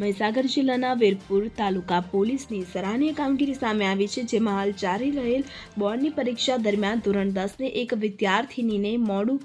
મહીસાગર જિલ્લાના વીરપુર તાલુકા પોલીસની સરાહનીય કામગીરી સામે આવી છે, જેમાં હાલ ચાલી રહેલ બોર્ડની પરીક્ષા દરમિયાન ધોરણ દસને એક વિદ્યાર્થિનીને મોડું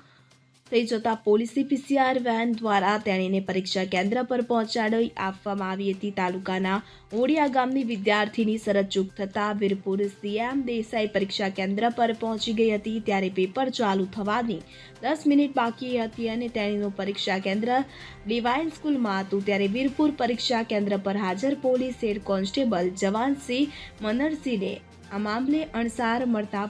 થઈ જતા પોલીસે પીસીઆર વેન દ્વારા તેણીને પરીક્ષા કેન્દ્ર પર પહોંચાડી આપવામાં આવી હતી. તાલુકાના ઓડિયા ગામની વિદ્યાર્થીની શરત ચૂક થતાં વીરપુર સીએમ દેસાઈ પરીક્ષા કેન્દ્ર પર પહોંચી ગઈ હતી ત્યારે પેપર ચાલુ થવાની દસ મિનિટ બાકી હતી અને તેણીનું પરીક્ષા કેન્દ્ર ડિવાઇન સ્કૂલમાં હતું. ત્યારે વીરપુર પરીક્ષા કેન્દ્ર પર હાજર પોલીસ હેડ કોન્સ્ટેબલ જવાનસિંહ મનરસિંહને આ મામલે અણસાર મળતા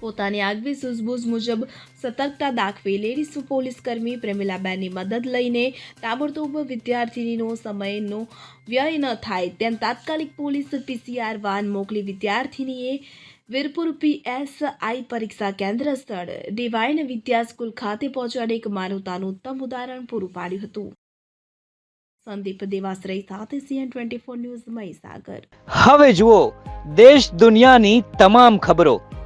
પોતાની આગવી સૂઝબૂઝ મુજબ સતર્કતા દાખવી લેડીઝ પોલીસ કર્મી પ્રેમિલાબેનની મદદ લઈને તાબડતોબ વિદ્યાર્થીનીનો સમયનો વ્યય ન થાય. તેમ તાત્કાલિક પોલીસ પીસીઆર વાન મોકલી વિદ્યાર્થીનીએ વીરપુર પીએસઆઈ પરીક્ષા કેન્દ્ર સ્થળ ડિવાઇન વિદ્યા સ્કૂલ ખાતે પહોંચાડી એક માનવતાનું ઉત્તમ ઉદાહરણ પૂરું પાડ્યું હતું. સંદીપ દેવાશ્રય સાથે CN twenty four news Mahisagar. હવે જુઓ, દેશ દુનિયાની તમામ ખબરો